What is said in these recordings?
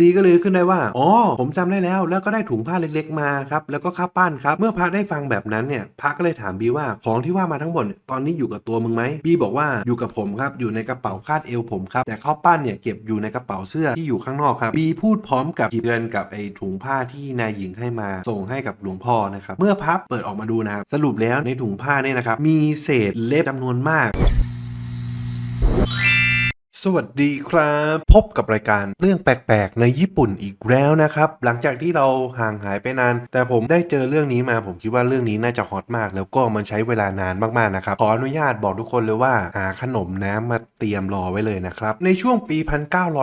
ซีก็เลยขึ้นได้ว่า อ๋อ ผมจำได้แล้ว แล้วก็ได้ถุงผ้าเล็กๆมาครับ แล้วก็ข้าวปั้นครับ เมื่อพระได้ฟังแบบนั้นเนี่ย พระก็เลยถามบีว่า ของที่ว่ามาทั้งหมดตอนนี้อยู่กับตัวมึงไหม บีบอกว่าอยู่กับผมครับ อยู่ในกระเป๋าคาดเอวผมครับ แต่ข้าวปั้นเนี่ยเก็บอยู่ในกระเป๋าเสื้อที่อยู่ข้างนอกครับ บีพูดพร้อมกับหยิบเงินกับไอ้ถุงผ้าที่นายหญิงให้มา ส่งให้กับหลวงพ่อนะครับ เมื่อพับเปิดออกมาดูนะครับ สรุปแล้วในถุงผ้าเนี่ยนะครับ มีเศษเล็บจำนวนมาก สวัสดีครับ พบกับรายการเรื่องแปลกๆ ในญี่ปุ่นอีกแล้วนะครับ หลังจากที่เราห่างหายไปนาน แต่ผมได้เจอเรื่องนี้มา ผมคิดว่าเรื่องนี้น่าจะฮอตมาก แล้วก็มันใช้เวลานานมากๆนะครับ ขออนุญาตบอกทุกคนเลยว่า หาขนมน้ำมาเตรียมรอไว้เลยนะครับ ในช่วงปี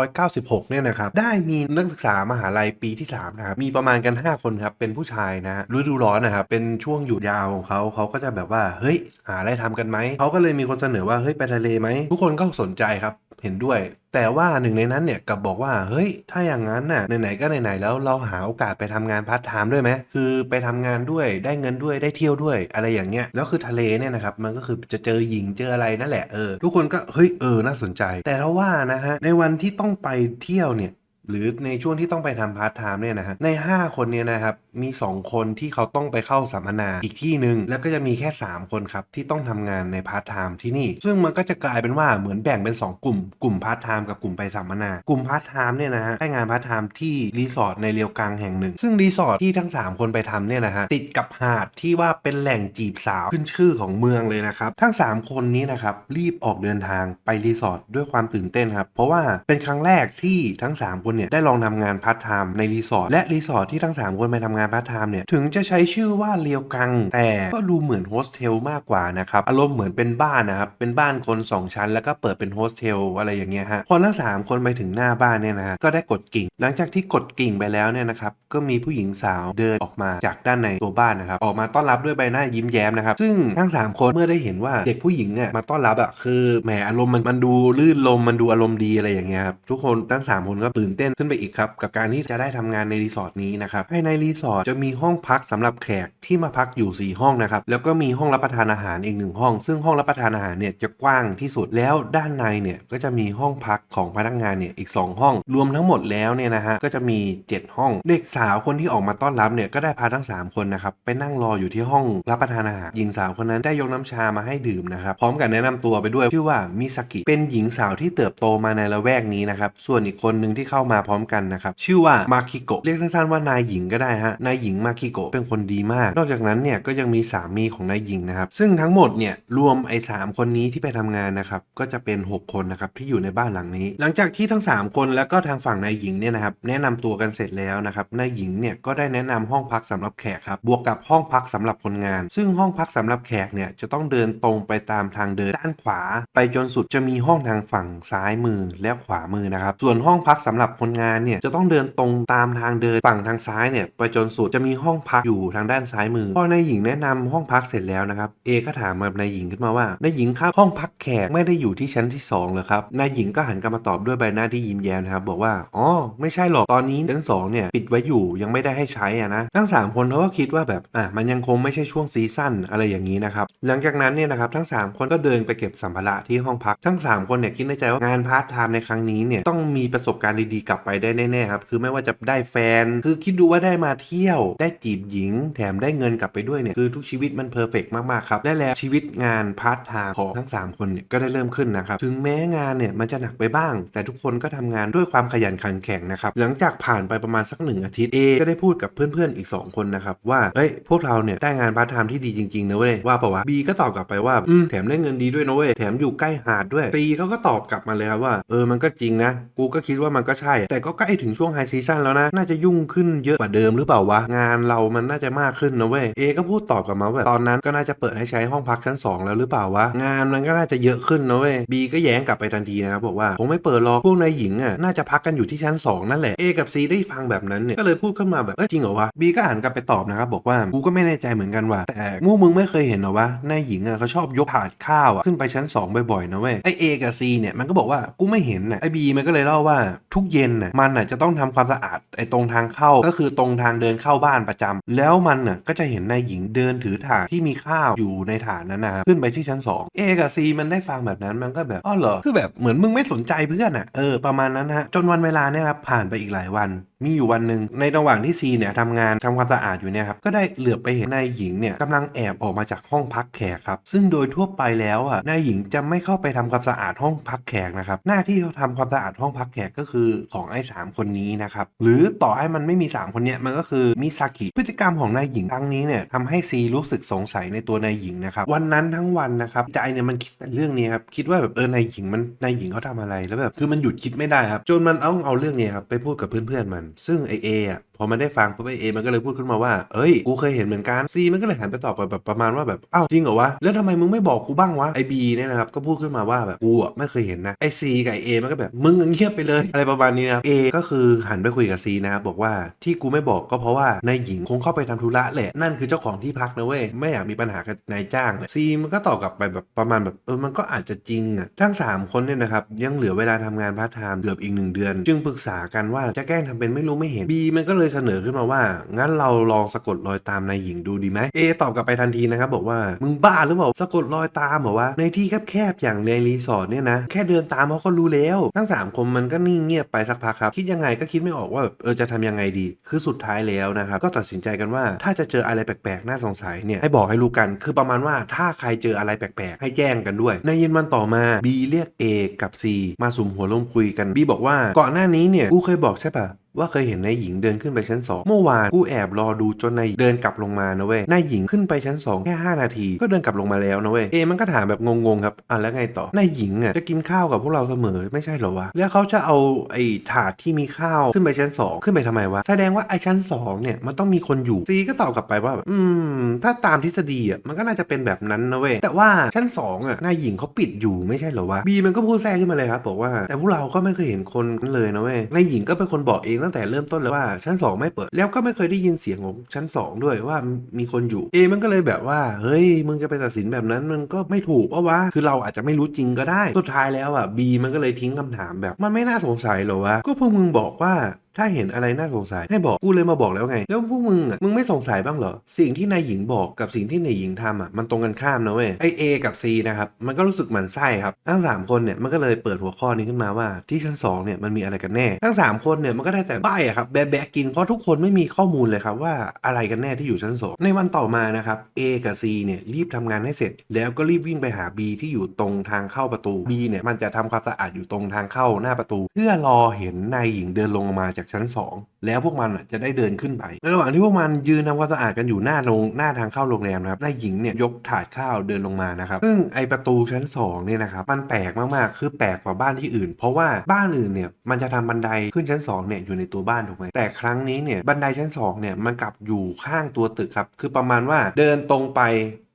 1996 เนี่ยนะครับ ได้มีนักศึกษามหาลัยปีที่ 3 นะครับ มีประมาณกัน 5 คนครับ เป็นผู้ชายนะฤดูร้อนนะครับ เป็นช่วงหยุดยาวของเขาเขาก็จะแบบว่าเฮ้ยหาอะไรทำกันไหมเขาก็เลยมีคนเสนอว่าเฮ้ยไปทะเลไหมทุกคนก็สนใจครับ เห็นด้วย แต่ว่าหนึ่งในนั้นเนี่ยกับบอกว่าเฮ้ยถ้าอย่างนั้นน่ะไหนๆก็ไหนๆแล้วเราหาโอกาสไปทำงานพาร์ทไทม์ด้วยไหมคือไปทำงานด้วยได้เงินด้วยได้เที่ยวด้วย อะไรอย่างเงี้ยแล้วคือทะเลเนี่ยนะครับมันก็คือจะเจอหญิงเจออะไรนั่นแหละเออทุกคนก็เฮ้ยเออน่าสนใจ แต่ถ้าว่านะฮะในวันที่ต้องไปเที่ยวเนี่ย หรือในช่วงที่ต้องไปทำพาร์ทไทม์เนี่ยนะฮะใน 5 คนเนี่ยนะครับมี 2 คนที่เขาต้องไปเข้าสัมมนาอีกที่หนึ่งแล้วก็จะมีแค่ 3 คนครับที่ต้องทำงานในพาร์ทไทม์ที่นี่ ซึ่งมันก็จะกลายเป็นว่าเหมือนแบ่งเป็น 2 กลุ่ม กลุ่มพาร์ทไทม์กับกลุ่มไปสัมมนากลุ่มพาร์ทไทม์เนี่ยนะฮะได้งานพาร์ทไทม์ที่รีสอร์ทในเรียวกังแห่งหนึ่ง ซึ่งรีสอร์ทที่ทั้ง 3 คนไปทำเนี่ยนะฮะติดกับหาดที่ว่าเป็นแหล่งจีบสาวขึ้นชื่อของเมืองเลยนะครับทั้ง 3 คนนี้นะครับรีบออกเดินทางไปรีสอร์ทด้วยความตื่นเต้นครับเพราะว่าเป็นครั้งแรกที่ทั้ง 3 คนเนี่ยได้ลองทำงานพาร์ทไทม์ในรีสอร์ทและรีสอร์ทที่ทั้ง 3 คนไปทำงานพาร์ทไทม์เนี่ยถึงจะใช้ชื่อว่าเรียวกัง แต่ก็ดูเหมือนโฮสเทลมากกว่านะครับอารมณ์เหมือนเป็นบ้านนะครับเป็นบ้านคน 2 ชั้น แล้วก็เปิดเป็นโฮสเทลอะไรอย่างเงี้ยฮะพอทั้ง 3 คนไปถึงหน้าบ้านเนี่ยนะฮะก็ได้กดกิ่ง หลังจากที่กดกิ่งไปแล้วเนี่ยนะครับก็มีผู้หญิงสาวเดินออกมาจากด้านในตัวบ้านนะครับออกมาต้อนรับด้วยใบหน้ายิ้มแย้มนะครับซึ่งทั้ง 3 คนเมื่อได้เห็นว่าเด็กผู้หญิงเนี่ยมาต้อนรับอะคือแหมอารมณ์มันมันดูลื่นลมมันดูอารมณ์ดีอะไรอย่างเงี้ยครับทุกคนทั้ง 3 คนก็ตื่นเต้นขึ้นไปอีกครับ กับการที่จะได้ทำงานในรีสอร์ทนี้นะครับภายในรีสอร์ทจะมีห้องพักสำหรับแขกที่มาพักอยู่ 4 ห้องนะครับแล้วก็มีห้องรับประทานอาหารอีกหนึ่งห้อง ซึ่งห้องรับประทานอาหารเนี่ยจะกว้างที่สุดแล้วด้านในเนี่ยก็จะมีห้องพักของพนักงานเนี่ยอีก 2 ห้อง รวมทั้งหมดแล้วเนี่ยนะฮะก็จะมี 7 ห้อง เด็กสาวคนที่ออกมาต้อนรับเนี่ยก็ได้พาทั้ง 3 คนนะครับไปนั่งรออยู่ที่ห้องรับประทานอาหารหญิงสาวคนนั้นได้ยกน้ำชามาให้ดื่มนะครับพร้อมกับแนะนำตัวไปด้วยชื่อว่ามิซากิเป็นหญิงสาวที่เติบโตมาในละแวกนี้นะครับส่วนอีกคนหนึ่งที่เข้ามาพร้อมกันนะครับ ชื่อว่ามาคิโกะเรียกสั้นๆว่านายหญิงก็ได้ฮะนายหญิงมาคิโกะเป็นคนดีมาก นอกจากนั้นเนี่ยก็ยังมีสามีของนายหญิงนะครับซึ่งทั้งหมดเนี่ยรวมไอ้สามคนนี้ที่ไปทำงานนะครับก็จะเป็น 6 คนนะครับที่อยู่ในบ้านหลังนี้ หลังจากที่ทั้ง 3 คนแล้วก็ทางฝั่งนายหญิงเนี่ยนะครับแนะนำตัวกันเสร็จแล้วนะครับนายหญิงเนี่ยก็ได้แนะนำห้องพักสำหรับแขกครับบวกกับห้องพักสำหรับคนงาน ซึ่งห้องพักสำหรับแขกเนี่ยจะต้องเดินตรงไปตามทางเดินด้านขวา ไปจนสุดจะมีห้องทางฝั่งซ้ายมือและขวามือนะครับส่วนห้องพักสำหรับคนงานเนี่ยจะต้องเดินตรงตามทางเดินฝั่งทางซ้ายเนี่ยไปจนสุดจะมีห้องพักอยู่ทางด้านซ้ายมือ พอนายหญิงแนะนำห้องพักเสร็จแล้วนะครับเอก็ถามกับนายหญิงขึ้นมาว่านายหญิงครับห้องพักแขกไม่ได้อยู่ที่ชั้นที่2เหรอครับนายหญิงก็หันกลับมาตอบด้วยใบหน้าที่ยิ้มแย้มนะครับบอกว่าอ๋อไม่ใช่หรอกตอนนี้ชั้นสองเนี่ยปิดไว้อยู่ยังไม่ได้ให้ใช้อะนะทั้ง 3 คนเขาก็คิดว่าแบบอะมันยังคงไม่ใช่ช่วงซีซั่นอะไรอย่างนี้นะครับหลังจากนั้นเนี่ยนะครับทั้ง 3 คนก็เดินไปเก็บสัมภาระที่ห้องพักทั้ง 3 คนเนี่ยคิดในใจว่างานพาร์ทไทม์ในครั้งนี้เนี่ยต้องมีประสบการณ์ดีๆกลับไปได้แน่ๆครับคือไม่ว่าจะได้แฟน คือคิดดูว่าได้มาเที่ยว ได้จีบหญิง แถมได้เงินกลับไปด้วยเนี่ยคือทุกชีวิตมันเพอร์เฟกมากๆครับได้แล้วชีวิตงานพาร์ทไทม์ของทั้ง 3 คนเนี่ยก็ได้เริ่มขึ้นนะครับถึงแม้งานเนี่ยมันจะหนักไปบ้าง แต่ทุกคนก็ทำงานด้วยความขยันขันแข็งนะครับหลังจากผ่านไปประมาณสักหนึ่งอาทิตย์เอก็ได้พูดกับเพื่อนๆอีก 2 คนนะครับว่าเฮ้ยพวกเราเนี่ยได้งานพาร์ทไทม์ที่ดีจริงๆนะเว้ยว่าเปล่าวะบีก็ตอบกลับไปว่าอืมแถมได้เงินดีด้วยนะเว้ยแถมอยู่ใกล้หาดด้วยตีเขาก็ตอบกลับมาเลยครับว่าเออมันก็จริงนะกูก็คิดว่ามันก็ใช่แต่ก็ใกล้ถึงช่วงไฮซีซั่นแล้วนะ น่าจะยุ่งขึ้นเยอะกว่าเดิมหรือเปล่าวะ งานเรามันน่าจะมากขึ้นนะเว้ย เอก็พูดตอบกลับมาว่าตอนนั้นก็น่าจะเปิดให้ใช้ห้องพักชั้น 2 แล้วหรือเปล่าวะ งานมันก็น่าจะเยอะขึ้นนะเว้ย บีก็แย้งกลับไปทันทีนะครับบอกว่าคงไม่เปิดหรอกพวกนายหญิงอะน่าจะพักกันอยู่ที่ชั้น 2 นั่นแหละ เอกับซีได้ฟังแบบนั้นเนี่ยก็เลยพูดขึ้นมาแบบเออจริงเหรอวะ บีก็อ่านกลับไปตอบนะครับบอกว่ากูก็ไม่แน่ใจเหมือนกันว่ะแต่งูมึงไม่เคยเห็นเหรอวะนายหญิงอะเขาชอบยกถาดข้าวอะขึ้นไปชั้น 2 บ่อยๆนะเว้ยไอเอกับซีเนี่ยมันก็บอกว่ากูไม่เห็นน่ะไอบีมันก็เลยเล่าว่าทุกเย็นนน่ะมันน่ะจะต้องทำความสะอาดไอ้ตรงทางเข้าก็คือตรงทางเดินเข้าบ้านประจำแล้วมันน่ะก็จะเห็นนายหญิงเดินถือถาดที่มีข้าวอยู่ในถาดนั้นนะครับขึ้นไปที่ชั้นสองเอกับซีมันได้ฟังแบบนั้นมันก็แบบอ๋อเหรอคือแบบเหมือนมึงไม่สนใจเพื่อนอะเออประมาณนั้นฮะจนวันเวลาเนี่ยครับผ่านไปอีกหลายวันมีอยู่วันหนึ่งในระหว่างที่ซีเนี่ยทำงานทำความสะอาดอยู่เนี่ยครับก็ได้เหลือบไปเห็นนายหญิงเนี่ยกำลังแอบออกมาจากห้องพักแขกครับซึ่งโดยทั่วไปแล้วอะนายหญิงจะไม่เข้าไปทำความสะอาดห้องพักแขกนะครับหน้าที่เขาทำความสะอาดห้องพักแขกก็คือของไอ้สามคนนี้นะครับหรือต่อให้มันไม่มีสามคนเนี้ยมันก็คือมิซากิพฤติกรรมของนายหญิงครั้งนี้เนี่ยทำให้ซีรู้สึกสงสัยในตัวนายหญิงนะครับวันนั้นทั้งวันนะครับใจเนี่ยมันคิดแต่เรื่องนี้ครับคิดว่าแบบเออนายหญิงมันนายหญิงเขาทำอะไรแล้วแบบคือมันหยุดคิดไม่ได้ครับจนมันเอาเอาเรื่องนี้ครับไปพูดกับเพื่อนๆมันซึ่งไอเออะ พอมันได้ฟังปุ๊บไอเอมันก็เลยพูดขึ้นมาว่า เอ้ย กูเคยเห็นเหมือนกันซีมันก็เลยหันไปตอบแบบประมาณว่าแบบ อ้าวจริงเหรอวะ แล้วทำไมมึงไม่บอกกูบ้างวะ ไอบีเนี่ยนะครับ ก็พูดขึ้นมาว่าแบบกูอะไม่เคยเห็นนะ ไอซีกับไอเอมันก็แบบมึงเงียบไปเลย อะไรประมาณนี้นะเอก็คือหันไปคุยกับซีนะบอกว่าที่กูไม่บอกก็เพราะว่านายหญิงคงเข้าไปทำธุระแหละ นั่นคือเจ้าของที่พักนะเว้ย ไม่อยากมีปัญหากับนายจ้างเนี่ยซีมันก็ตอบกลับไปแบบประมาณแบบเออมันก็อาจจะจริงอะทั้งสามคนเนี่ยนะครับยังเหลือเวลาทำงานพาร์ทไทม์เกือบอีกหนึ่งเดือน จึงปรึกษากันว่าจะแกล้งทำเป็นไม่รู้ไม่เห็นบีมันก็เลยเสนอขึ้นมาว่า งั้นเราลองสะกดรอยตามนายหญิงดูดีไหมเอตอบกลับไปทันทีนะครับบอกว่ามึงบ้าหรือเปล่าสะกดรอยตามเหรอวะในที่แคบๆอย่างในรีสอร์ทเนี่ยนะแค่เดินตามเขาก็รู้แล้วทั้งสามคนมันก็นิ่งเงียบไปสักพักครับ คิดยังไงก็คิดไม่ออกว่าแบบเออจะทำยังไงดี คือสุดท้ายแล้วนะครับก็ตัดสินใจกันว่าถ้าจะเจออะไรแปลกๆน่าสงสัยเนี่ยให้บอกให้รู้กันคือประมาณว่าถ้าใครเจออะไรแปลกๆ ให้แจ้งกันด้วย ในเย็นวันต่อมาบีเรียก A กับ C มาสุมหัวลมคุยกันบีบอกว่าก่อนหน้านี้เนี่ยกูเคยบอกใช่ปะ ว่าเคยเห็นนายหญิงเดินขึ้นไปชั้น 2 เมื่อวานกูแอบรอดูจนนายเดินกลับลงมานะเว้ยนายหญิงขึ้นไปชั้น 2 แค่ 5 นาที ก็เดินกลับลงมาแล้วนะเว้ยเอมันก็ถามแบบงงๆครับอะแล้วไงต่อนายหญิงอะจะกินข้าวกับพวกเราเสมอไม่ใช่เหรอวะแล้วเขาจะเอาไอ้ถาดที่มีข้าวขึ้นไปชั้น 2 ขึ้นไปทำไมวะแสดงว่าไอ้ชั้น 2 เนี่ยมันต้องมีคนอยู่ซีก็ตอบกลับไปว่าแบบอืม ถ้าตามทฤษฎีอะมันก็น่าจะเป็นแบบนั้นนะเว้ยแต่ว่าชั้น 2อะนายหญิงเขาปิดอยู่ไม่ใช่เหรอวะบีมันก็พูดแทรกขึ้นมาเลยครับบอกว่าแต่พวกเราก็ไม่เคยเห็นคนนั้นเลยนะเว้ยนายหญิงก็เป็นคนบอกเองตั้งแต่เริ่มต้นเลยว่าชั้น 2 ไม่เปิด แล้วก็ไม่เคยได้ยินเสียงของชั้น 2 ด้วยว่ามีคนอยู่ เอมันก็เลยแบบว่า เฮ้ย มึงจะไปตัดสินแบบนั้นมันก็ไม่ถูกเพราะว่าคือเราอาจจะไม่รู้จริงก็ได้ สุดท้ายแล้วอะบีมันก็เลยทิ้งคำถามแบบ มันไม่น่าสงสัยหรอวะก็พวกมึงบอกว่า ถ้าเห็นอะไรน่าสงสัยให้บอกกูเลยมาบอกแล้วไง แล้วพวกมึงอะมึงไม่สงสัยบ้างเหรอ สิ่งที่นายหญิงบอกกับสิ่งที่นายหญิงทำอะมันตรงกันข้ามนะเว้ยไอเอกับซีนะครับมันก็รู้สึกหมันไส้ครับทั้งสามคนเนี่ยมันก็เลยเปิดหัวข้อนี้ขึ้นมาว่าที่ชั้นสองเนี่ยมันมีอะไรกันแน่ทั้งสามคนเนี่ยมันก็ได้แต่ใบ้อะครับแบะแบะกินเพราะทุกคนไม่มีข้อมูลเลยครับว่าอะไรกันแน่ที่อยู่ชั้นสองในวันต่อมานะครับเอกับซีเนี่ยรีบทำงานให้เสร็จ แล้วก็รีบวิ่งไปหา B ที่อยู่ตรงทางเข้าประตู B เนี่ยมันจะทำความสะอาดอยู่ตรงทางเข้าหน้าประตู เพื่อรอเห็นนายหญิงเดินลงมาจากชั้นสองแล้วพวกมันอะจะได้เดินขึ้นไปในระหว่างที่พวกมันยืนทำความสะอาดกันอยู่หน้าโรงหน้าทางเข้าโรงแรมนะครับนายหญิงเนี่ยยกถาดข้าวเดินลงมานะครับซึ่งไอประตูชั้น2เนี่ยนะครับมันแปลกมากๆคือแปลกกว่าบ้านที่อื่น เพราะว่าบ้านอื่นเนี่ยมันจะทำบันไดขึ้นชั้น2เนี่ยอยู่ในตัวบ้านถูกไหมแต่ครั้งนี้เนี่ยบันไดชั้น2เนี่ยมันกลับอยู่ข้างตัวตึกครับคือประมาณว่าเดินตรงไป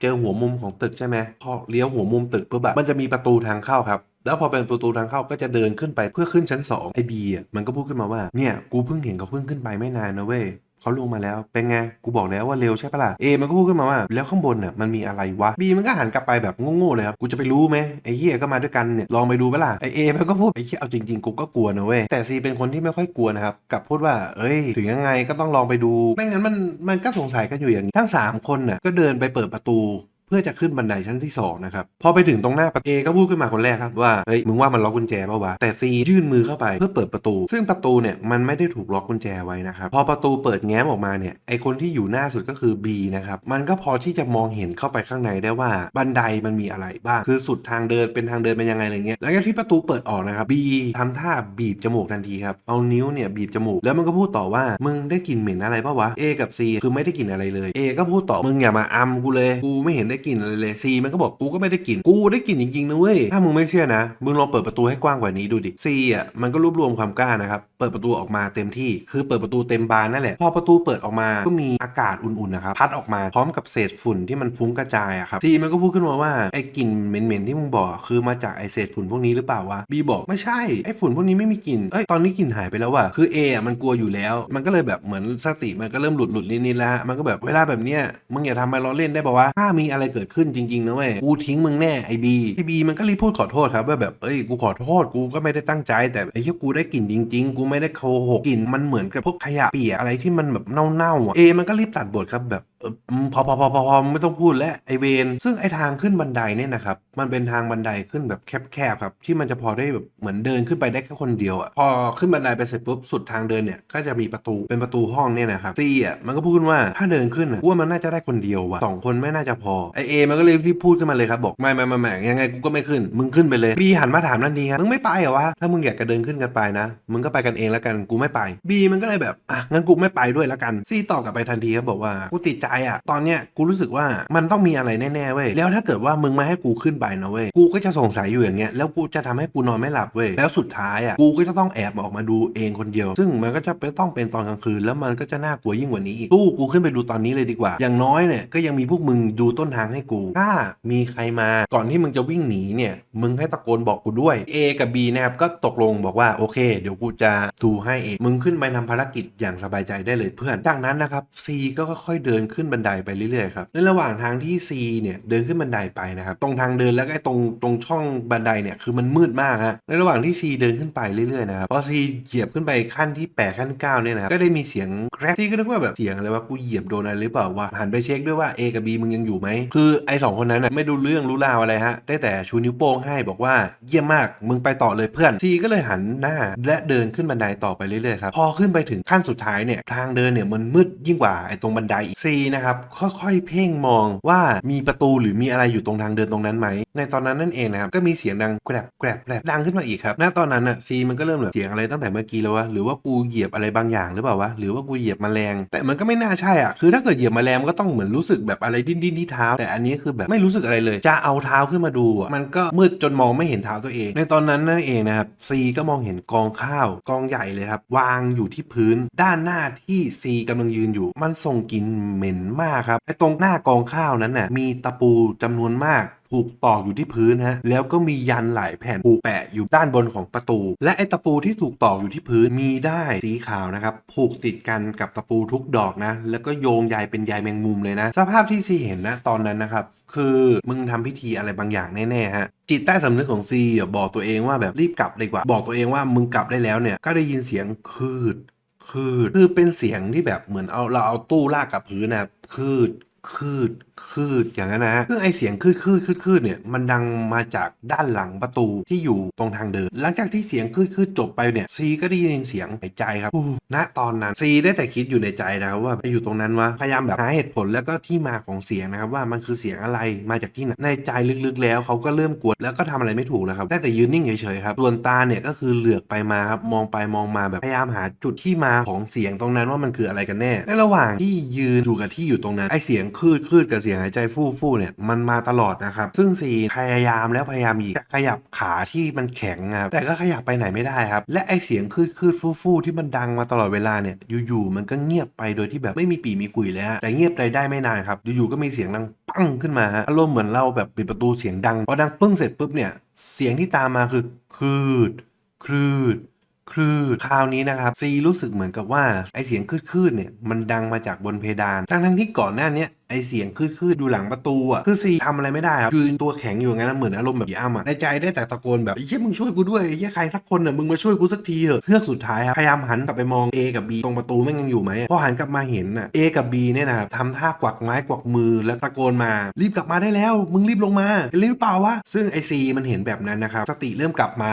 เจอหัวมุมของตึกใช่ไหมพอเลี้ยวหัวมุมตึกปุ๊บแบบมันจะมีประตูทางเข้าครับ แล้วพอเป็นประตูทางเข้าก็จะเดินขึ้นไปเพื่อขึ้นชั้น2ไอบีอะมันก็พูดขึ้นมาว่าเนี่ยกูเพิ่งเห็นเขาเพิ่งขึ้นไปไม่นานนะเว้ยเขาลงมาแล้วเป็นไงกูบอกแล้วว่าเร็วใช่ปะล่ะเอมันก็พูดขึ้นมาว่า แล้วข้างบนน่ะมันมีอะไรวะบีมันก็หันกลับไปแบบโง่ๆเลยครับกูจะไปรู้ไหมไอ้เหี้ยก็มาด้วยกันเนี่ยลองไปดูปะล่ะไอเอมันก็พูดไอ้เหี้ยเอาจริงๆกูก็กลัวนะเว้ยแต่ซีเป็นคนที่ไม่ค่อยกลัวนะครับกลับพูดว่า เอ้ยถึงยังไงก็ต้องลองไปดูไม่งั้นมันมันก็สงสัยกันอยู่อย่างนี้ทั้งสามคนน่ะก็เดินไปเปิดประตู พื่อจะขึ้นบันไดชั้นที่2นะครับพอไปถึงตรงหน้าประตูเอก็พูดขึ้นมาคนแรกครับว่าเฮ้ยมึงว่ามันล็อกกุญแจป่าวะแต่ซียื่นมือเข้าไปเพื่อเปิดประตู ซึ่งประตูเนี่ยมันไม่ได้ถูกล็อกกุญแจไว้นะครับพอประตูเปิดแง้มออกมาเนี่ยไอคนที่อยู่หน้าสุดก็คือ B นะครับมันก็พอที่จะมองเห็นเข้าไปข้างในได้ว่าบันไดมันมีอะไรบ้างคือสุดทางเดินเป็นทางเดินเป็นยังไงอะไรเงี้ยแล้วก็ที่ประตูเปิดออกนะครับ B ทำท่าบีบจมูกทันทีครับเอานิ้วเนี่ยบีบจมูกแล้วมันก็พูดต่อว่ามึงได้กลิ่นเหม็นอะไรป่าวะ A กับ C คือไม่ได้กลิ่นอะไรเลย A ก็พูดต่อมึงอย่ามาอัมกูเลยกูไม่เห็นได้กลิ่นอะไรเลย C มันก็บอกกูก็ไม่ได้กลิ่นกูได้กลิ่นจริงๆนะเว้ยถ้ามึงไม่เชื่อนะมึงลองเปิดประตูให้กว้างกว่านี้ดูดิ C อะมันก็รวบรวมความกล้านะครับเปิดประตูออกมาเต็มที่ คือเปิดประตูเต็มบานนั่นแหละพอประตูเปิดออกมาก็มีอากาศอุ่นๆนะครับพัดออกมาพร้อมกับเศษฝุ่นที่มันฟุ้งกระจายอะครับ C มันก็พูดขึ้นมาว่าไอ้กลิ่นเหม็นๆที่มึงบอกคือมาจากไอ้เศษฝุ่นพวกนี้หรือเปล่าวะ B บอกไม่ใช่ไอ้ฝุ่นพวกนี้ไม่มีกลิ่นเอ้ยตอนนี้กลิ่นหายไปแล้วว่ะคือ A อะมันกลัวอยู่แล้ว มันก็เลยแบบเหมือนสติมันก็เริ่มหลุดหลุดนิดๆแล้วมันก็แบบเวลาแบบเนี้ยมึงอย่าทำมาล้อเล่นได้ป่าวะถ้ามีอะไรเกิดขึ้นจริงๆนะเว้ยกูทิ้งมึงแน่ไอบีไอบีมันก็รีบพูดขอโทษครับว่าแบบเอ้ยกูขอโทษกูก็ไม่ได้ตั้งใจ แต่ไอ้ที่กูได้กลิ่นจริง ๆ กูไม่ได้โกหกกลิ่นมันเหมือนกับพวกขยะเปียกอะไรที่มันแบบเน่าๆอะเอมันก็รีบตัดบทครับแบบ เออพอพอพอพอพอไม่ต้องพูดแล้วไอเวนซึ่งไอทางขึ้นบันไดเนี่ยนะครับ มันเป็นทางบันไดขึ้นแบบแคบๆครับ ที่มันจะพอได้แบบเหมือนเดินขึ้นไปได้แค่คนเดียวอะพอขึ้นบันไดไปเสร็จปุ๊บสุดทางเดินเนี่ยก็จะมีประตูเป็นประตูห้องเนี่ยนะครับซีอะมันก็พูดขึ้นว่าถ้าเดินขึ้นอะกูว่ามันน่าจะได้คนเดียวว่ะสองคนไม่น่าจะพอไอเอมันก็เลยรีบพูดขึ้นมาเลยครับบอกไม่ไม่ไม่ไม่ยังไงกูก็ไม่ขึ้น มึงขึ้นไปเลยบีหันมาถามนั่นดีครับมึงไม่ไปเหรอวะถ้ามึงอยากจะเดินขึ้นกันไปนะมึงก็ไปกันเองแล้วกันกูไม่ไปบีมันก็เลยแบบอะงั้นกูไม่ไปด้วยแล้วกันซีตอบกลับไปทันทีครับบอกว่ากูติดใจอะตอนเนี้ยกูรู้สึกว่ามันต้องมีอะไรแน่ๆเว้ยแล้วถ้าเกิดว่ามึงไม่ให้กูขึ้นไปนะเว้ยกูก็จะสงสัยอยู่อย่างเงี้ยแล้วกูจะทำให้กูนอนไม่หลับเว้ยแล้วสุดท้ายอะกูก็จะต้องแอบออกมาดูเองคนเดียว ซึ่งมันก็จะเป็นต้องเป็นตอนกลางคืน แล้วมันก็จะน่ากลัวยิ่งกว่านี้อีกตู้กูขึ้นไปดูตอนนี้เลยดีกว่า อย่างน้อยเนี่ยก็ยังมีพวกมึงดูต้นทางให้กู ถ้ามีใครมาก่อนที่มึงจะวิ่งหนีเนี่ยมึงให้ตะโกนบอกกูด้วย A กับ B นะครับก็ตกลงบอกว่าโอเค เดี๋ยวกูจะดูให้เองมึงขึ้นไปทำภารกิจอย่างสบายใจได้เลยเพื่อนจากนั้นนะครับ C ก็ค่อยๆเดินขึ้นึ้นบันไดไปเรื่อยๆครับในระหว่างทางที่ C เนี่ยเดินขึ้นบันไดไปนะครับตรงทางเดินแล้วก็ไอ้ตรงตรงช่องบันไดเนี่ยคือมันมืดมากฮะในระหว่างที่ C เดินขึ้นไปเรื่อยๆนะครับพอ C เหยียบขึ้นไปขั้นที่แปดขั้นที่เก้าเนี่ยนะครับก็ได้มีเสียงแกรกที่ก็นึกว่าแบบเสียงอะไรว่ากูเหยียบโดนอะไรหรือเปล่าวะหันไปเช็คด้วยว่า A กับ B มึงยังอยู่ไหมคือไอ้สองคนนั้นน่ะไม่ดูเรื่องรู้ราวอะไรฮะได้แต่ชูนิ้วโป้งให้บอกว่าเยี่ยมมากมึงไปต่อเลยเพื่อน C ก็เลยหันหน้าและเดินขึ้นบันไดต่อไปเรื่อยๆครับพอขึ้นไปถึงขั้นสุดท้ายเนี่ยทางเดินเนี่ยมันมืดยิ่งกว่าไอ้ตรงบันไดอีก C นะครับค่อยๆเพ่งมองว่ามีประตูหรือมีอะไรอยู่ตรงทางเดินตรงนั้นไหมในตอนนั้นนั่นเองนะครับก็มีเสียงดังแกรบแกรบแกรบดังขึ้นมาอีกครับณตอนนั้นอะ C มันก็เริ่มแบบเสียงอะไรตั้งแต่เมื่อกี้แล้ววะหรือว่ากูเหยียบอะไรบางอย่างหรือเปล่าวะหรือว่ากูเหยียบแมลง แต่มันก็ไม่น่าใช่อะคือถ้าเกิดเหยียบแมลงมันก็ต้องเหมือนรู้สึกแบบอะไรดิ้นดิ้นที่เท้า แต่อันนี้คือแบบไม่รู้สึกอะไรเลย จะเอาเท้าขึ้นมาดูอะมันก็มืดจนมองไม่เห็นเท้าตัวเอง ในตอนนั้นนั่นเองนะครับ C ก็มองเห็นกองข้าวกองใหญ่เลยครับวางอยู่ที่พื้นด้านหน้าที่ C กำลังยืนอยู่ มันส่งกลิ่นเหม็นมากครับไอ้ตรงหน้ากองข้าวนั้นน่ะมีตะปูจำนวนมาก ถูกตอกอยู่ที่พื้นฮะแล้วก็มียันหลายแผ่นผูกแปะอยู่ด้านบนของประตู และไอตะปูที่ถูกตอกอยู่ที่พื้นมีได้สีขาวนะครับผูกติดกันกับตะปูทุกดอกนะแล้วก็โยงใยเป็นใยแมงมุมเลยนะ สภาพที่ซีเห็นนะตอนนั้นนะครับคือมึงทำพิธีอะไรบางอย่างแน่ๆฮะจิตใต้สำนึกของซีบอกตัวเองว่าแบบรีบกลับดีกว่า บอกตัวเองว่ามึงกลับได้แล้วเนี่ยก็ได้ยินเสียงคืดคืดคือเป็นเสียงที่แบบเหมือนเอาเราเอาตู้ลากกับพื้นนะครับคืดคืดคืดอย่างนั้นนะฮะซึ่งไอเสียงคืดคืดคืดคืดเนี่ยมันดังมาจากด้านหลังประตูที่อยู่ตรงทางเดิน หลังจากที่เสียงคืดคืดจบไปเนี่ยซีก็ได้ยินเสียงหายใจครับอู้ณตอนนั้นซีได้แต่คิดอยู่ในใจนะครับว่าไปอยู่ตรงนั้นวะพยายามแบบหาเหตุผลแล้วก็ที่มาของเสียงนะครับว่ามันคือเสียงอะไรมาจากที่ไหนในใจลึกๆ แล้วเขาก็เริ่มกลัวแล้วก็ทำอะไรไม่ถูกแล้วครับได้แต่ยืนนิ่งเฉยๆครับส่วนตาเนี่ยก็คือเหลือกไปมาครับมองไปมองมาแบบพยายามหาจุดที่มาของเสียงตรงนั้นว่ามันคืออะไรกันแน่ในระหว่างที่ยืนอยู่กับที่อยู่ตรงนั้นไอเสียงคืดคืดกับเสียงหายใจฟู่ฟู่เนี่ยมันมาตลอดนะครับ ซึ่งซีพยายามแล้วพยายามอีกขยับขาที่มันแข็งครับแต่ก็ขยับไปไหนไม่ได้ครับ และไอเสียงคืดคืดฟู่ฟู่ที่มันดังมาตลอดเวลาเนี่ยอยู่ๆมันก็เงียบไปโดยที่แบบไม่มีปีมีคุยเลยฮะแต่เงียบไปได้ไม่นานครับอยู่ๆก็มีเสียงดังปั้งขึ้นมาฮะอารมณ์เหมือนเราแบบปิดประตูเสียงดังพอดังปึ้งเสร็จปุ๊บเนี่ยเสียงที่ตามมาคือคืดคืดคลืดคราวนี้นะครับซีรู้สึกเหมือนกับว่าไอเสียงคืดๆเนี่ยมันดังมาจากบนเพดานทั้งทั้งๆที่ก่อนหน้านี้ ไอเสียงคืดๆดูหลังประตูอะคือซีทำอะไรไม่ได้ครับยืนตัวแข็งอยู่งั้นเหมือนอารมณ์แบบยี่อ้ำอะในใจได้แต่ตะโกนแบบไอ้เหี้ยมึงช่วยกูด้วยไอ้เหี้ยใครสักคนน่ะมึงมาช่วยกูสักทีเถอะเพื่อสุดท้ายครับพยายามหันกลับไปมอง A กับ B ตรงประตูแม่งยังอยู่ไหมพอหันกลับมาเห็นอะ A กับ B เนี่ยนะครับทำท่ากวักไม้กวักมือแล้วตะโกนมา รีบกลับมาได้แล้ว มึงรีบลงมารีบหรือเปล่าวะซึ่งไอซีมันเห็นแบบนั้นนะครับสติเริ่มกลับมา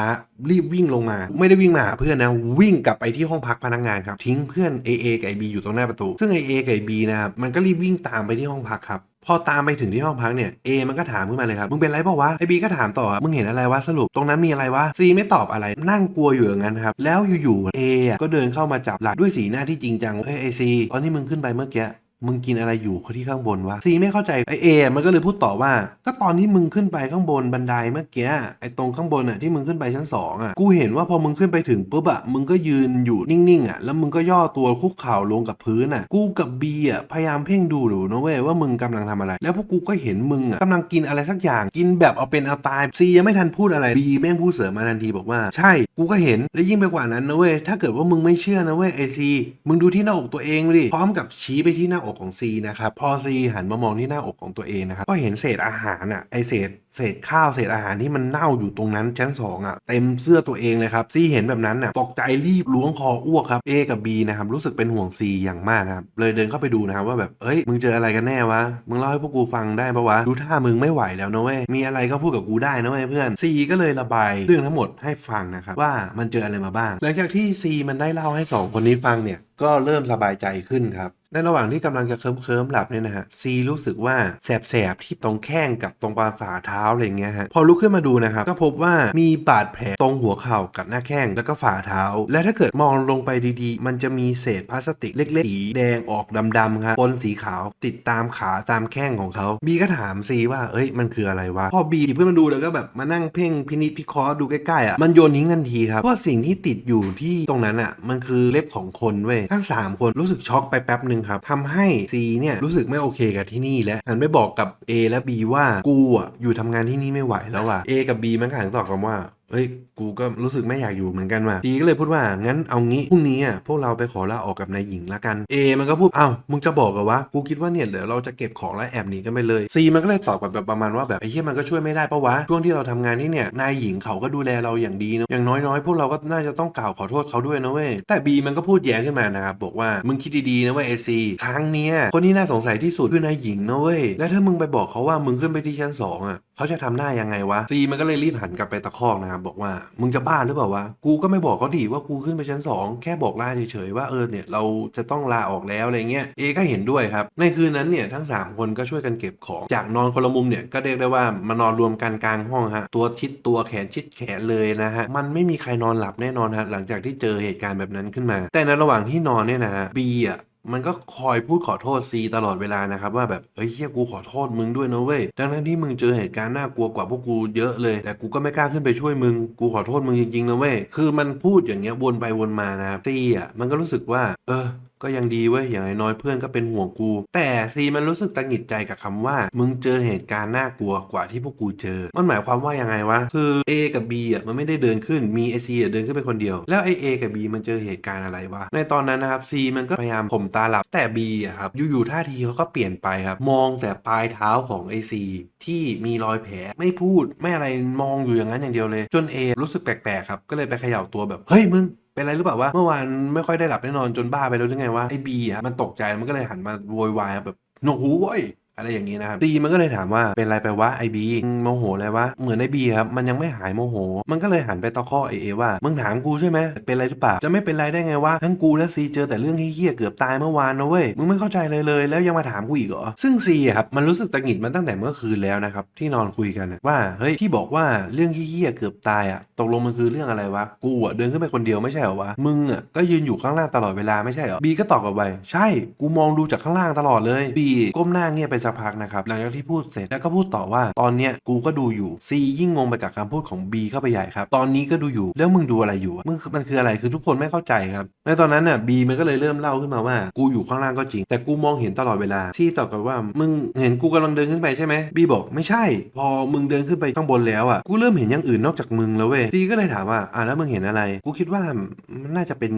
รีบวิ่งลงมา ไม่ได้วิ่งมาหาเพื่อนนะวิ่งกลับไปที่ห้องพักพนักงานครับทิ้งเพื่อน AA กับ AB อยู่ตรงหน้าประตู ซึ่ง AA กับ AB นะครับมันก็รีบวิ่งตามไปที่ห้องพักครับพอตามไปถึงที่ห้องพักเนี่ย A มันก็ถามขึ้นมาเลยครับ มึงเป็นไรเปล่าวะไอบีก็ถามต่อมึงเห็นอะไรวะสรุป ตรงนั้นมีอะไรวะ C ไม่ตอบอะไร นั่งกลัวอยู่อย่างนั้นครับ แล้วอยู่ๆ A อะก็เดินเข้ามาจับหลักด้วยสีหน้าที่จริงจังเฮ้ยไอซีตอนที่มึงขึ้นไปเมื่อกี้ มึงกินอะไรอยู่ที่ข้างบนวะซีไม่เข้าใจไอเอ มันก็เลยพูดต่อว่า ก็ตอนที่มึงขึ้นไปข้างบนบันไดเมื่อกี้ไอตรงข้างบนอะที่มึงขึ้นไปชั้นสองอะกูเห็นว่าพอมึงขึ้นไปถึงปุ๊บอะมึงก็ยืนอยู่นิ่งๆอะแล้วมึงก็ย่อตัวคุกเข่าลงกับพื้นอะกูกับบีอะพยายามเพ่งดูอยู่นะเว้ยว่ามึงกำลังทำอะไร แล้วพวกกูก็เห็นมึงอะกำลังกินอะไรสักอย่างกินแบบเอาเป็นเอาตายซียังไม่ทันพูดอะไรบีแม่งพูดเสริมมาทันทีบอกว่า ใช่กูก็เห็นและยิ่งไปกว่านั้นนะเว้ยถ้าเกิดว่ามึงไม่เชื่อนะเว้ยไอซีมึงดูที่หน้าอกตัวเองดิพร้อมกับชี้ไปที่หน้าอกอกของซีนะครับ พอซีหันมามองที่หน้าอกของตัวเองนะครับ ก็เห็นเศษอาหารอะไอเศษเศษข้าวเศษอาหารที่มันเน่าอยู่ตรงนั้นชั้นสองอะเต็มเสื้อตัวเองเลยครับซีเห็นแบบนั้นอะตกใจรีบล้วงคออ้วกครับเอกับ B นะครับรู้สึกเป็นห่วงซีอย่างมากนะครับเลยเดินเข้าไปดูนะครับว่าแบบเอ้ยมึงเจออะไรกันแน่วะมึงเล่าให้พวกกูฟังได้ปะวะดูท่ามึงไม่ไหวแล้วนะเว้ยมีอะไรก็พูดกับกูได้นะเว้ยเพื่อนซีก็เลยระบายเรื่องทั้งหมดให้ฟังนะครับว่ามันเจออะไรมาบ้าง หลังจากที่ซีมันได้เล่าให้สองคนนี้ฟังเนี่ยก็เริ่มสบายใจขึ้นครับในระหว่างที่กำลังจะเคลิ้มๆหลับเนี่ยนะฮะซีรู้สึกว่าแสบๆที่ตรงแข้งกับตรงปลายฝ่าเท้าอะไรเงี้ยฮะพอลุกขึ้นมาดูนะครับก็พบว่ามีบาดแผลตรงหัวเข่ากับหน้าแข้งแล้วก็ฝ่าเท้า และถ้าเกิดมองลงไปดีๆ มันจะมีเศษพลาสติกเล็กๆสีแดงออกดำๆครับปนสีขาวติดตามขาตามแข้งของเขาบีก็ถามซีว่าเอ้ยมันคืออะไรวะพอบีเพื่อนมาดูแล้วก็แบบมานั่งเพ่งพินิจพิเคราะห์ดูใกล้ๆอะมันโยนทิ้งทันทีครับเพราะสิ่งที่ติดอยู่ที่ตรงนั้นอะมันคือเล็บของคนเว้ยทั้งสามคนรู้สึกช็อกไปแป๊บหนึ่งครับทำให้ซีเนี่ยรู้สึกไม่โอเคกับที่นี่แล้วหันไปบอกกับ A และ B ว่ากูอะอยู่ทำงานที่นี่ไม่ไหวแล้วว่ะ A กับ B มันก็หันตอบกันว่าเอ้ย กูก็รู้สึกไม่อยากอยู่เหมือนกันว่ะดีก็เลยพูดว่า งั้นเอางี้ พรุ่งนี้อะ พวกเราไปขอลาออกกับนายหญิงละกัน เอ มันก็พูดเอ้ามึงจะบอกกับวะ กูคิดว่าเนี่ย เดี๋ยวเราจะเก็บของแล้วแอบหนีกันไปเลย ซีมันก็เลยตอบแบบแบบประมาณว่าแบบไอ้เหี้ยมันก็ช่วยไม่ได้ปะวะ ช่วงที่เราทำงานที่เนี่ย นายหญิงเขาก็ดูแลเราอย่างดีนะ อย่างน้อยๆ พวกเราก็น่าจะต้องกล่าวขอโทษเขาด้วยนะเว้ย แต่บีมันก็พูดแย้งขึ้นมานะครับ บอกว่า มึงคิดดีๆนะเว้ยเอซีครั้งเนี้ยคนที่น่าสงสัยที่สุดคือนายหญิงนะเว้ย แล้วถ้ามึงไปบอกเขาว่ามึงขึ้นไปที่ชั้นสองอะ เขาจะทำหน้ายังไงวะซีมันก็เลยรีบหันกลับไปตะคอกนะครับบอกว่ามึงจะบ้าหรือเปล่าวะกูก็ไม่บอกเขาดิว่ากูขึ้นไปชั้นสองแค่บอกลาเฉยๆว่าเออเนี่ยเราจะต้องลาออกแล้วอะไรเงี้ยเอก็เห็นด้วยครับในคืนนั้นเนี่ยทั้ง 3 คนก็ช่วยกันเก็บของจากนอนคนละมุมเนี่ยก็เรียกได้ว่ามานอนรวมกันกลางห้องฮะตัวชิดตัวแขนชิดแขนเลยนะฮะมันไม่มีใครนอนหลับแน่นอนฮะหลังจากที่เจอเหตุการณ์แบบนั้นขึ้นมา แต่ในระหว่างที่นอนเนี่ยนะฮะบีอะ มันก็คอยพูดขอโทษซีตลอดเวลานะครับว่าแบบเฮ้ยเฮียกูขอโทษมึงด้วยนะเว้ยดังทั้นที่มึงเจอเหตุการณ์น่ากลัวกว่าพวกกูเยอะเลย แต่กูก็ไม่กล้าขึ้นไปช่วยมึงกูขอโทษมึงจริงๆนะเว้ยคือมันพูดอย่างเงี้ยวนไปวนมานะครับซีอะมันก็รู้สึกว่า เออ ก็ยังดีเว้ยอย่างน้อยเพื่อนก็เป็นห่วงกู แต่ซีมันรู้สึกตังหงิดใจกับคำว่า มึงเจอเหตุการณ์น่ากลัวกว่าที่พวกกูเจอ มันหมายความว่ายังไงวะ คือ A กับ B อะมันไม่ได้เดินขึ้นมีไอซีอะเดินขึ้นไปคนเดียว แล้วไอ A กับ B มันเจอเหตุการณ์อะไรวะ ในตอนนั้นนะครับ C มันก็พยายามข่มตาหลับแต่ B อะครับอยู่ๆท่าทีเขาก็เปลี่ยนไปครับมองแต่ปลายเท้าของไอซีที่มีรอยแผลไม่พูดไม่อะไรมองอยู่อย่างนั้นอย่างเดียวเลย จน A รู้สึกแปลกๆครับก็เลยไปเขย่าตัวแบบเฮ้ยมึง เป็นไรหรือเปล่าวะเมื่อวานไม่ค่อยได้หลับได้นอนจนบ้าไปแล้วหรือไงวะไอ้บีอะมันตกใจมันก็เลยหันมาโวยวายแบบหนวกหูเว้ย อะไรอย่างนี้นะครับบีมันก็เลยถามว่าเป็นไรไปวะไอบีโมโหอะไรวะเหมือนไอบีครับมันยังไม่หายโมโห มันก็เลยหันไปตะคอกไอเอว่ามึงถามกูใช่ไหมเป็นไรหรือเปล่าจะไม่เป็นไรได้ไงวะทั้งกูและซีเจอแต่เรื่องเฮี้ยเกือบตายเมื่อวานนะเว้ยมึงไม่เข้าใจเลยเลย แล้วยังมาถามกูอีกเหรอซึ่งซีครับมันรู้สึกตังหงิดมันตั้งแต่เมื่อคืนแล้วนะครับที่นอนคุยกันว่าเฮ้ยที่บอกว่าเรื่องเฮี้ยเกือบตายอะตกลงมันคือเรื่องอะไรวะกูอะเดินขึ้นไปคนเดียวไม่ใช่เหรอวะมึงอะก็ยืนอยู่ข้างล่างตลอดเวลาไม่ใช่เหรอบีก็ตอบกลับไปใช่ กูมองดูจากข้างล่างตลอดเลยบีก้มหน้าเงียบไปสักพักนะครับหลังจากที่พูดเสร็จแล้วก็พูดต่อว่า ตอนเนี้ยกูก็ดูอยู่ซียิ่งงงไปกับคำพูดของบีเข้าไปใหญ่ครับ ตอนนี้ก็ดูอยู่แล้วมึงดูอะไรอยู่มึงมันคืออะไรคือทุกคนไม่เข้าใจครับในตอนนั้นน่ะบีมันก็เลยเริ่มเล่าขึ้นมาว่า กูอยู่ข้างล่างก็จริง แต่กูมองเห็นตลอดเวลาซีตอบกลับว่ามึงเห็นกูกำลังเดินขึ้นไปใช่ไหมบีบอกไม่ใช่ พอมึงเดินขึ้นไปข้างบนแล้วอะกูเริ่มเห็นอย่างอื่นนอกจากมึงแล้วเว้ยซีก็เลยถามว่าอะแล้วมึงเห็นอะไร กูคิดว่ามันน่าจะเป็น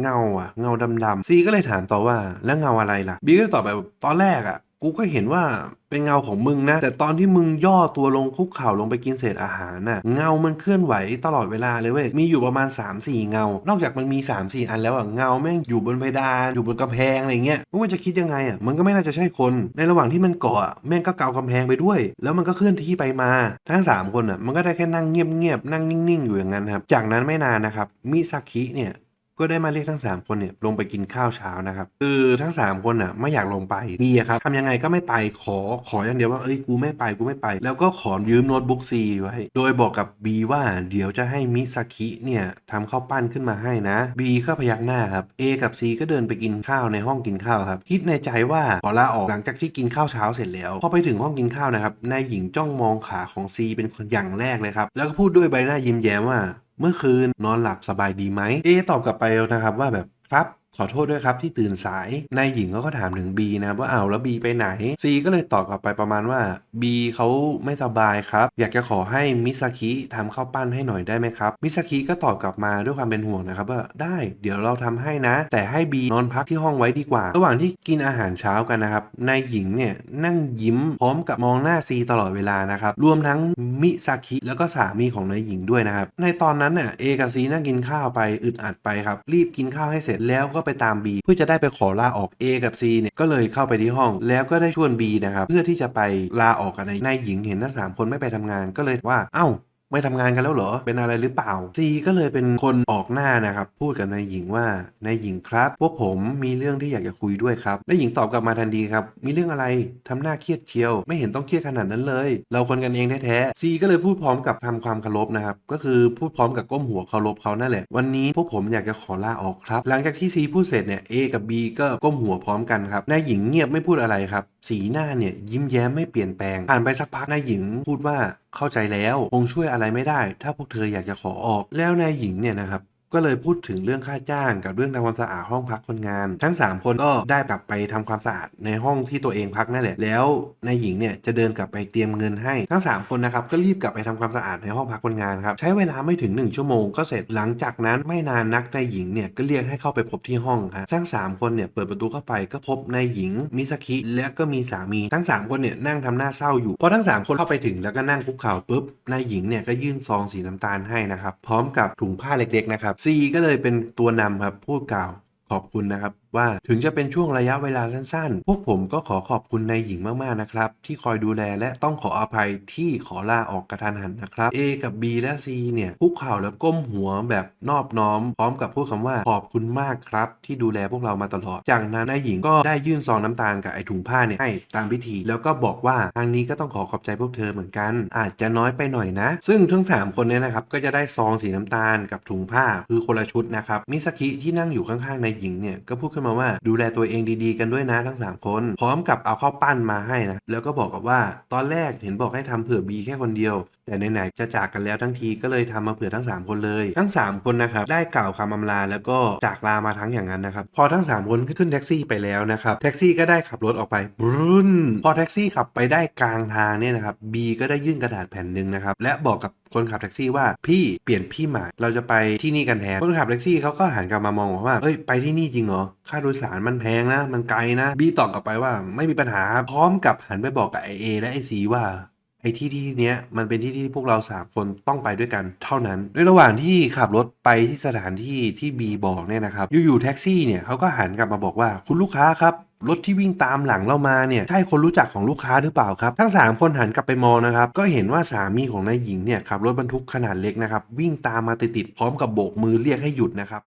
เงาอะเงาดำๆซีก็เลยถามต่อว่าแล้วเงาอะไรล่ะบีก็ตอบแบบตอนแรกอะ กูก็เห็นว่าเป็นเงาของมึงนะ แต่ตอนที่มึงย่อตัวลงคุกเข่าลงไปกินเศษอาหารน่ะเงามันเคลื่อนไหวตลอดเวลาเลยเว้ยมีอยู่ประมาณ 3-4 เงา นอกจากมันมี 3-4 อันแล้วอะเงาแม่งอยู่บนเพดานอยู่บนกำแพงอะไรเงี้ยมึงจะคิดยังไงอะมันก็ไม่น่าจะใช่คน ในระหว่างที่มันเกาะอะแม่งก็เกากำแพงไปด้วย แล้วมันก็เคลื่อนที่ไปมาทั้ง 3 คนอะมันก็ได้แค่นั่งเงียบๆนั่งนิ่งๆอยู่อย่างนั้นครับจากนั้นไม่นานนะครับมิซาคิเนี่ย ก็ได้มาเรียกทั้ง 3 คนเนี่ยลงไปกินข้าวเช้านะครับคือทั้ง 3 คนอะไม่อยากลงไปบีครับทำยังไงก็ไม่ไปขอขออย่างเดียวว่าเอ้ยกูไม่ไปกูไม่ไป แล้วก็ขอยืมโน้ตบุ๊กซีไว้ โดยบอกกับบีว่าเดี๋ยวจะให้มิซาคิเนี่ยทำข้าวปั้นขึ้นมาให้นะบีก็พยักหน้าครับเอกับซีก็เดินไปกินข้าวในห้องกินข้าวครับคิดในใจว่าขอลาออกหลังจากที่กินข้าวเช้าเสร็จแล้วพอไปถึงห้องกินข้าวนะครับนายหญิงจ้องมองขาของซีเป็นคนอย่างแรกเลยครับแล้วก็พูดด้วยใบหน้ายิ้มแย้มว่า เมื่อคืนนอนหลับสบายดีไหมเอตอบกลับไปนะครับว่าแบบครับ ขอโทษด้วยครับที่ตื่นสาย นายหญิงเขาก็ถามถึง B นะว่าอ้าวแล้ว B ไปไหน C ก็เลยตอบกลับไปประมาณว่า B เขาไม่สบายครับ อยากจะขอให้มิซาคิทำข้าวปั้นให้หน่อยได้ไหมครับ มิซาคิก็ตอบกลับมาด้วยความเป็นห่วงนะครับว่าได้เดี๋ยวเราทำให้นะ แต่ให้ B นอนพักที่ห้องไว้ดีกว่า ระหว่างที่กินอาหารเช้ากันนะครับนายหญิงเนี่ยนั่งยิ้มพร้อมกับมองหน้า C ตลอดเวลานะครับรวมทั้งมิซาคิแล้วก็สามีของนายหญิงด้วยนะครับในตอนนั้นเนี่ย A กับ C นั่งกินข้าวไปอึดอัดไปครับรีบกินข้าวให้เสร็จแล้วก็ไปตาม B เพื่อจะได้ไปขอลาออก A กับ C เนี่ยก็เลยเข้าไปที่ห้อง แล้วก็ได้ชวน B นะครับเพื่อที่จะไปลาออกกันในนายหญิงเห็นทั้งสามคนไม่ไปทำงานก็เลยว่าเอ้า ไม่ทำงานกันแล้วเหรอ เป็นอะไรหรือเปล่าซีก็เลยเป็นคนออกหน้านะครับ พูดกับนายหญิงว่านายหญิงครับ พวกผมมีเรื่องที่อยากจะคุยด้วยครับนายหญิงตอบกลับมาทันทีครับ มีเรื่องอะไรทำหน้าเครียดเชียว ไม่เห็นต้องเครียดขนาดนั้นเลย เราคนกันเองแท้ๆซีก็เลยพูดพร้อมกับทำความเคารพนะครับ ก็คือพูดพร้อมกับก้มหัวเคารพเขานั่นแหละ วันนี้พวกผมอยากจะขอลาออกครับ หลังจากที่ซีพูดเสร็จเนี่ย A กับ B ก็ก้มหัวพร้อมกันครับนายหญิงเงียบไม่พูดอะไรครับ สีหน้าเนี่ยยิ้มแย้มไม่เปลี่ยนแปลงผ่านไปสักพักนายหญิงพูดว่าเข้าใจแล้วคงช่วยอะไรไม่ได้ ถ้าพวกเธออยากจะขอออกแล้วนายหญิงเนี่ยนะครับ ก็เลยพูดถึงเรื่องค่าจ้างกับเรื่องทำความสะอาดห้องพักคนงาน ทั้ง 3 คนก็ได้กลับไปทำความสะอาดในห้องที่ตัวเองพักนั่นแหละ แล้วนายหญิงเนี่ยจะเดินกลับไปเตรียมเงินให้ทั้ง 3 คนนะครับก็รีบกลับไปทำความสะอาดในห้องพักคนงานครับใช้เวลาไม่ถึง 1 ชั่วโมงก็เสร็จหลังจากนั้นไม่นานนักนายหญิงเนี่ยก็เรียกให้เข้าไปพบที่ห้องครับทั้ง 3 คนเนี่ยเปิดประตูเข้าไปก็พบนายหญิงมิซาคิและก็มีสามีทั้ง 3 คนเนี่ยนั่งทำหน้าเศร้าอยู่พอทั้ง 3 คนเข้าไปถึงแล้วก็นั่งคุกเข่าปุ๊บนายหญิงเนี่ยก็ยื่นซองสีน้ำตาลให้นะครับพร้อมกับถุงผ้าเล็กๆนะครับซีก็เลยเป็นตัวนำครับ พูดกล่าวขอบคุณนะครับ ว่าถึงจะเป็นช่วงระยะเวลาสั้นๆ พวกผมก็ขอขอบคุณนายหญิงมากๆนะครับ ที่คอยดูแลและต้องขออภัยที่ขอลาออกกระทันหันนะครับ A กับ B และ C เนี่ยคุกเข่าแล้วก้มหัวแบบนอบน้อม พร้อมกับพูดคำว่าขอบคุณมากครับ ที่ดูแลพวกเรามาตลอด จากนั้นนายหญิงก็ได้ยื่นซองน้ำตาลกับไอถุงผ้าเนี่ยให้ตามพิธี แล้วก็บอกว่าทางนี้ก็ต้องขอขอบใจพวกเธอเหมือนกัน อาจจะน้อยไปหน่อยนะ ซึ่งทั้งสามคนเนี่ยนะครับก็จะได้ซองสีน้ำตาลกับถุงผ้าคือคนละชุดนะครับมิสกิที่นั่งอยู่ข้างๆนายหญิงเนี่ยก็พูดขึ้นมาว่าดูแลตัวเองดีๆ กันด้วยนะทั้ง 3 คน พร้อมกับเอาข้าวปั้นมาให้นะแล้วก็บอกกับว่าตอนแรกเห็นบอกให้ทำเผื่อบีแค่คนเดียว แต่ไหนๆจะจากกันแล้วทั้งทีก็เลยทำมาเผื่อทั้ง 3 คนเลย ทั้ง 3 คนนะครับได้กล่าวคำอำลาแล้วก็จากลามาทั้งอย่างนั้นนะครับพอทั้ง 3 คนขึ้นแท็กซี่ไปแล้วนะครับแท็กซี่ก็ได้ขับรถออกไปบรุนพอแท็กซี่ขับไปได้กลางทางเนี่ยนะครับบีก็ได้ยื่นกระดาษแผ่นหนึ่งนะครับและบอกกับคนขับแท็กซี่ว่าพี่เปลี่ยนพี่หมายเราจะไปที่นี่กันแทนคนขับแท็กซี่เขาก็หันกลับมามองว่าเอ้ยไปที่นี่จริงเหรอค่าโดยสารมันแพงนะ มันไกลนะบีตอบกลับไปว่าไม่มีปัญหาพร้อมกับหันไปบอกกับไอเอและไอซีว่าไอ้ที่ที่เนี้ยมันเป็นที่ที่พวกเราสามคนต้องไปด้วยกันเท่านั้นในระหว่างที่ขับรถไปที่สถานที่ที่บีบอกเนี่ยนะครับ อยู่ๆแท็กซี่เนี่ยเขาก็หันกลับมาบอกว่าคุณลูกค้าครับ รถที่วิ่งตามหลังเรามาเนี่ยใช่คนรู้จักของลูกค้าหรือเปล่าครับ ทั้ง 3 คนหันกลับไปมองนะครับ ก็เห็นว่าสามีของนายหญิงเนี่ยขับรถบรรทุกขนาดเล็กนะครับ วิ่งตามมาติดๆพร้อมกับโบกมือเรียกให้หยุดนะครับ